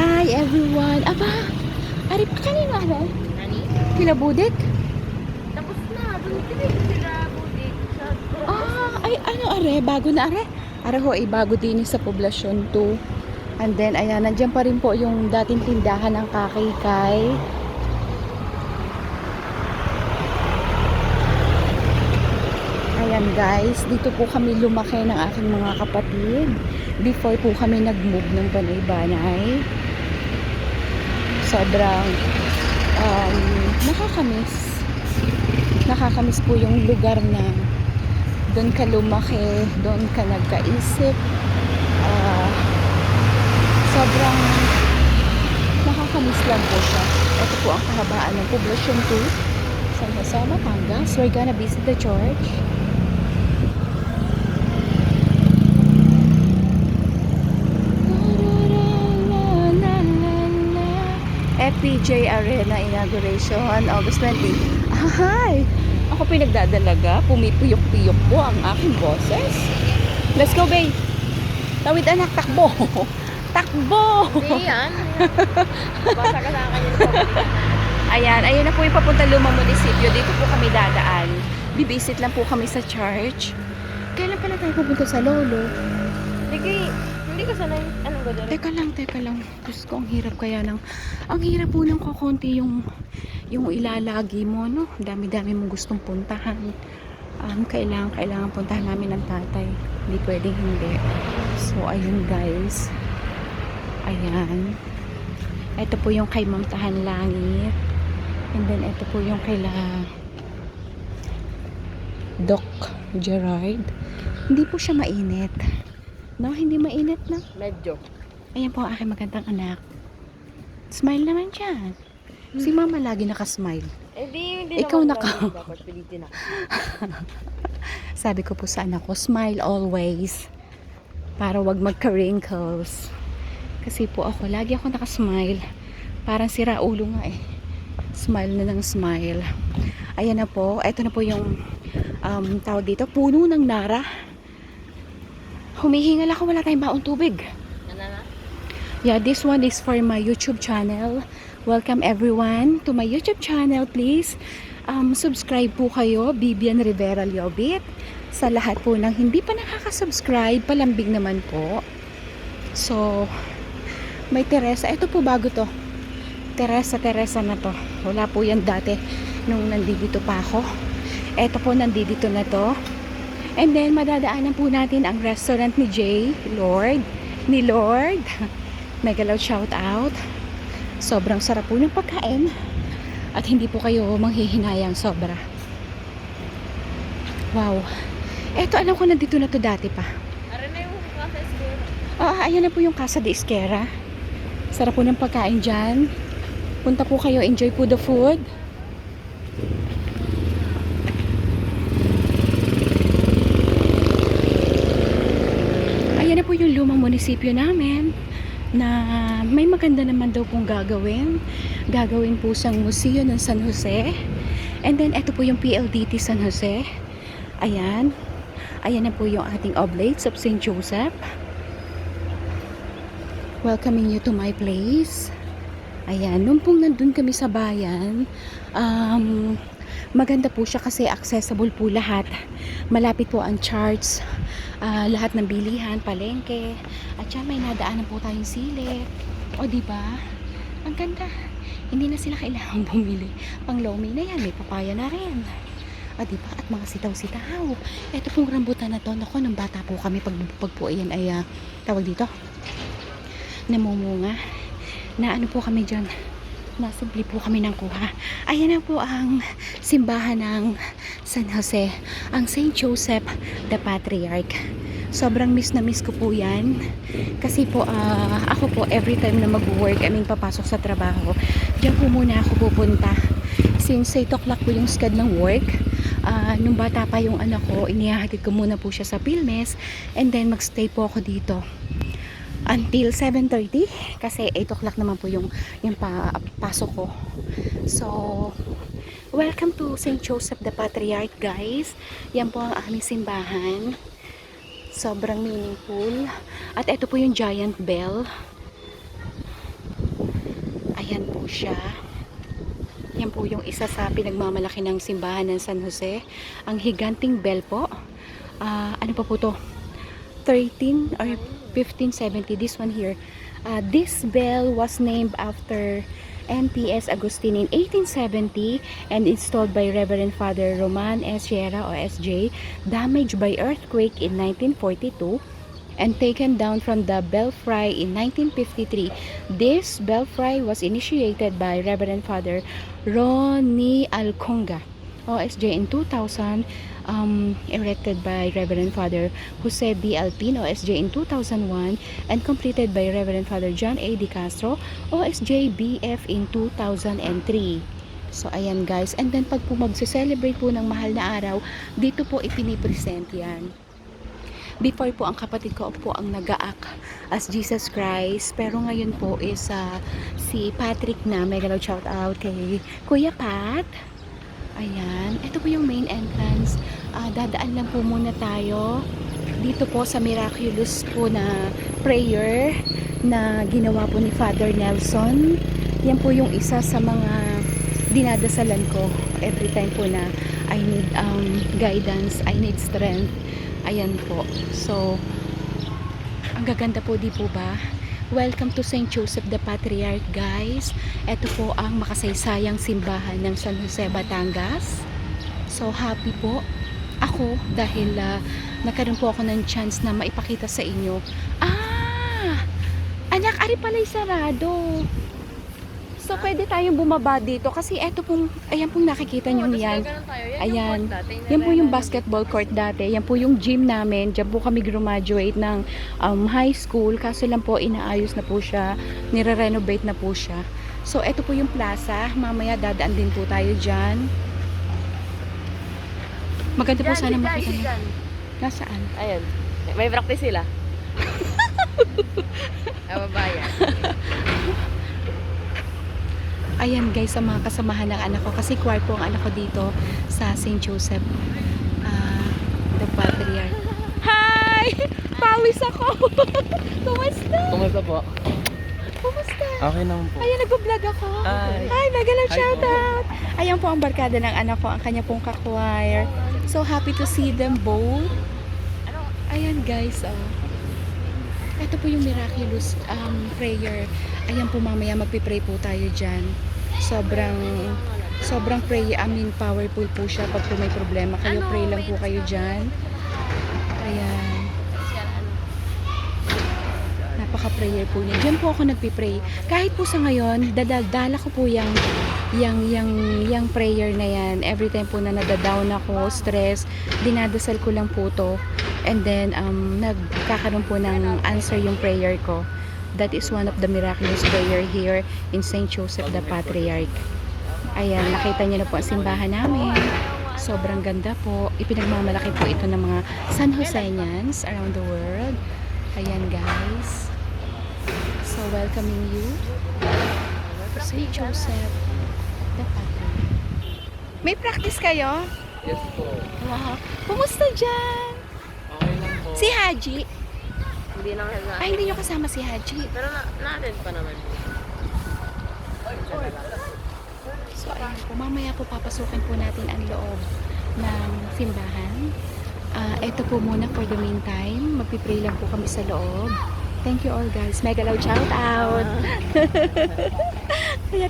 Hi everyone. Aba, ari pa kanino are? Nani? Kila Budik? Tapos na, doon sila sa Ah, ay ano are? Bago na are? Are ho, ay bago din sa poblasyon 2. And then, ayan, nandiyan pa rin po yung dating tindahan ng kakikay. Ayan guys, dito po kami lumaki ng aking mga kapatid. Before po kami nag-move ng Banay-Banay. Sobrang um, nakakamiss. Nakakamiss po yung lugar na doon ka lumaki, doon ka nagkaisip. Ah, sobrang nakakamiss lang po siya. Ito po ang kahabaan ng poblasyon 2 San Jose, Batangas. We're gonna visit the church. FPJ Arena Inauguration, August 20. Ah, Hi! Ako pinagdadalaga, pumipuyok-piyok po ang aking boses. Let's go, babe! Tawid anak, takbo! Takbo! Hindi yan. Basa ka sa akin yung Ayan, ayun na po yung papunta lumang munisipyo. Dito po kami dadaan. Bibisit lang po kami sa church. Kailan pala tayo pupunta sa lolo? Hindi, hindi ko sanay. Anong gagawin? Teka lang, teka lang. Diyos ko, ang hirap kaya ng... Ang hirap po ng kukunti yung, yung ilalagi mo, no? Dami-dami mong gustong puntahan. Um, kailangan, kailangan puntahan namin ng tatay. Hindi pwedeng hindi. So, ayun guys. Ayan. Ito po yung kay Ma'am Tahan Langit. And then, ito po yung kay La... Doc Gerard. Hindi po siya mainit. No, hindi mainit na. Medyo. Ayan po ang aking magandang anak. Smile naman siya. Si mama lagi nakasmile. Eh di, hindi Ikaw naman naka- Dapat pilitin ako. Sabi ko po sa anak ko, smile always. Para wag magka-wrinkles. Kasi po ako, lagi ako nakasmile. Parang sira ulo nga eh. Smile na ng smile. Ayan na po. Ito na po yung um, tawag dito. Puno ng nara. Humihingal ako, wala tayong baong tubig. Ano? Yeah, this one is for my YouTube channel. Welcome everyone to my YouTube channel. Please um, subscribe po kayo, Bibian Rivera Liobit. Sa lahat po ng hindi pa nakaka-subscribe, palambing naman po. So, may Teresa. Ito po bago to. Teresa, Teresa na to. Wala po yan dati nung nandito pa ako. Ito po nandito na to. And then, madadaanan po natin ang restaurant ni Jay, Lord, ni Lord. Loud shout out. Sobrang sarap po ng pagkain. At hindi po kayo manghihinayang sobra. Wow. Eto, alam ko nandito na to dati pa. Ara na yung kasa eskwela. Ah, ayan na po yung Casa de Esquera. Sarap po ng pagkain dyan. Punta po kayo, enjoy po the food. Ayan na po yung lumang munisipyo namin na may maganda naman daw pong gagawin. Gagawin po sang museo ng San Jose. And then, ito po yung PLDT San Jose. Ayan. Ayan na po yung ating Oblates of St. Joseph welcoming you to my place. Ayan, nung pong nandun kami sa bayan, um, maganda po siya kasi accessible po lahat. Malapit po ang charts, ah, lahat ng bilihan, palengke, at siya may nadaanan po tayong sili. O di ba? Ang ganda. Hindi na sila kailangang bumili. Pang lomi na yan, may papaya na rin. O di ba? At mga sitaw-sitaw. Ito pong rambutan na to, nako, nung bata po kami, pag, pag po ayan ay, ah, tawag dito, namumunga na ano po kami dyan nasubli po kami ng kuha ayan na po ang simbahan ng San Jose ang Saint Joseph the Patriarch. Sobrang miss na miss ko po yan. Kasi po ah, ako po every time na mag-work aming papasok sa trabaho dyan po muna ako pupunta. Since 8 o'clock po yung sked ng work ah, nung bata pa yung anak ko inihahatid ko muna po siya sa Pilmes and then magstay po ako dito until 7.30 kasi 8 o'clock naman po yung, yung pa, pasok ko. So welcome to St. Joseph the Patriarch guys yan po ang aming simbahan sobrang meaningful at ito po yung giant bell Ayan po siya. Yan po yung isa sa pinagmamalaki ng simbahan ng San Jose. Ang higanting bell po. Ah, ano pa po to? 13 or 1570. This one here. Uh, this bell was named after NTS Agustin in 1870 and installed by Reverend Father Roman S. Sierra o SJ, damaged by earthquake in 1942 and taken down from the belfry in 1953. This belfry was initiated by Reverend Father Ronnie Alconga, OSJ in 2000, um, erected by Reverend Father Jose D. Alpino, OSJ in 2001, and completed by Reverend Father John A. Di Castro, OSJ BF in 2003. So, ayan guys. And then, pag po magse-celebrate po ng mahal na araw, dito po ipinipresent yan. Before po, ang kapatid ko po ang nag-aak as Jesus Christ. Pero ngayon po is ah, si Patrick na. Mega love shout out kay Kuya Pat. Ayan. Ito po yung main entrance. Ah, dadaan lang po muna tayo dito po sa miraculous po na prayer na ginawa po ni Father Nelson. Yan po yung isa sa mga dinadasalan ko every time po na I need um, guidance, I need strength. Ayan po. So, ang gaganda po, di po ba? Welcome to St. Joseph the Patriarch, guys. Ito po ang makasaysayang simbahan ng San Jose, Batangas. So, happy po ako dahil ah, nagkaroon po ako ng chance na maipakita sa inyo. Ah! Anak, ari pala'y sarado. So, pwede tayong bumaba dito kasi eto pong, ayan pong nakikita nyo yan. Ayan. Yan po yung basketball court dati. Yan po yung gym namin. Diyan po kami graduate ng um, high school. Kaso lang po, inaayos na po siya. Nire-renovate na po siya. So, eto po yung plaza. Mamaya dadaan din po tayo dyan. Maganda po sana makita niyo. Nasaan? Ayun. May practice sila. Kababayan. Ayan guys, sa mga kasamahan ng anak ko. Kasi choir po ang anak ko dito sa St. Joseph. ah, the Patriarch. Hi! Pawis ako! Kumusta? Kumusta po? Kumusta? Okay naman po. Ayan, nagbablog ako. Hi. Hi, mega love Hi shout po. out. Ayan po ang barkada ng anak ko, ang kanya pong kakwire. So happy to see them both. Ayan guys, oh. Ito po yung miraculous um, prayer. Ayan po mamaya magpipray po tayo dyan. Sobrang sobrang pray, I mean powerful po siya pag po may problema kayo. Pray lang po kayo dyan. Ayan. napaka-prayer po niya. Diyan po ako nagpi-pray. Kahit po sa ngayon, dadala ko po yung yung yung yung prayer na yan. Every time po na nadadown ako, stress, dinadasal ko lang po to. And then um nagkakaroon po ng answer yung prayer ko. That is one of the miraculous prayer here in St. Joseph the Patriarch. Ayan, nakita niyo na po ang simbahan namin. Sobrang ganda po. Ipinagmamalaki po ito ng mga San Joseñans around the world. Ayan guys. So welcoming you to St. Joseph. May practice kayo? Yes po. Wow. Kumusta dyan? Okay lang po. Si Haji? Hindi na kasi. Ay, hindi nyo kasama si Haji. Pero na, na-attend pa naman. So, ayun po. Mamaya po papasukin po natin ang loob ng simbahan. Ah, ito po muna for the meantime. Magpipray lang po kami sa loob. Thank you all guys. Mega loud shout out. Kaya